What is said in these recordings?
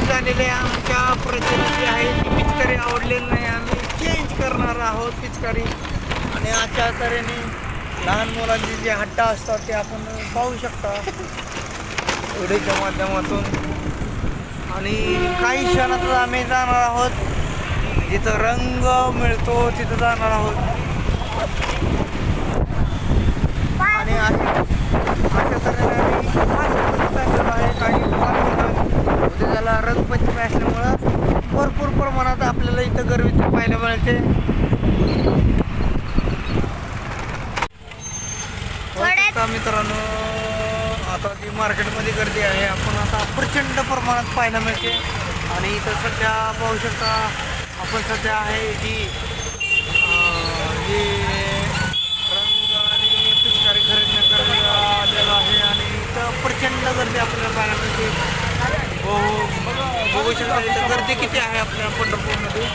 झालेले आमच्या परिस्थिती आहे ती पिचकारी आवडलेली नाही. आम्ही चेंज करणार आहोत पिचकारी. आणि अशा तऱ्हेने लहान मुलांचे जे हट्टा असतात ते आपण पाहू शकता. व्हिडिओच्या माध्यमातून. आणि काही क्षणातच आम्ही जाणार आहोत. जिथं रंग मिळतो तिथं जाणार आहोत. त्याला रंगपंचमी असल्यामुळं भरपूर प्रमाणात आपल्याला इथं गर्दी पाहायला मिळते. मित्रांनो आता जी मार्केटमध्ये गर्दी आहे आपण आता प्रचंड प्रमाणात पाहायला मिळते. आणि इथं सध्या पाहू शकता आपण सध्या आहे जी अं, जी रंग आणि पिचकारी खरेदीकरण्याकरता आलेलो आहे. आणि इथं प्रचंड गर्दी आपल्याला पाहायला मिळते. बघू शकता इथं गर्दी किती आहे आपल्या पंढरपूरमध्ये.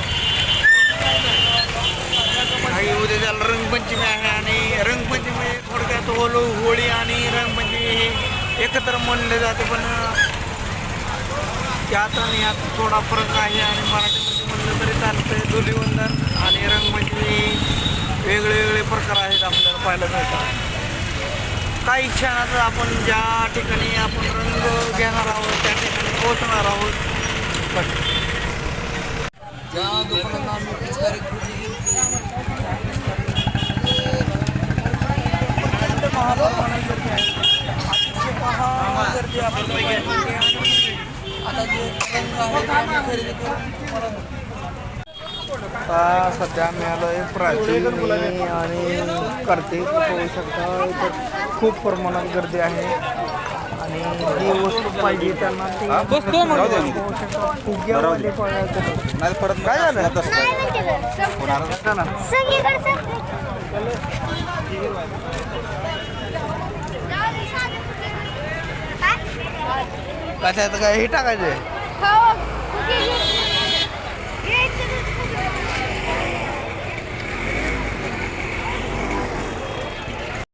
उद्या त्याला रंगपंचमी आहे आणि रंगपंचमी थोडक्यात होलो होळी आणि रंगपंचमी हे एकत्र म्हणले जाते पण त्यात आणि यात थोडा फरक आहे आणि मराठीमध्ये म्हणलं तरी चालतंय धुलीवंदन आणि रंगपंचमी वेगळे वेगळे प्रकार आहेत आपल्याला पाहायला मिळतात. काही क्षणात आपण ज्या ठिकाणी आपण रंग घेणार आहोत त्या ठिकाणी पोहोचणार आहोत. ज्या दुकानात आम्ही पिचकारी आणि आता जे खरेदी करून आता सध्या मिळालोय प्राचीन आणि कार्तिक होऊ शकता. खूप प्रमाणात गर्दी आहे. आणि जी वस्तू पाहिजे त्यांना ती बसतो. नाही परत काय झालं? त्यात काय? हे टाकायचं हो.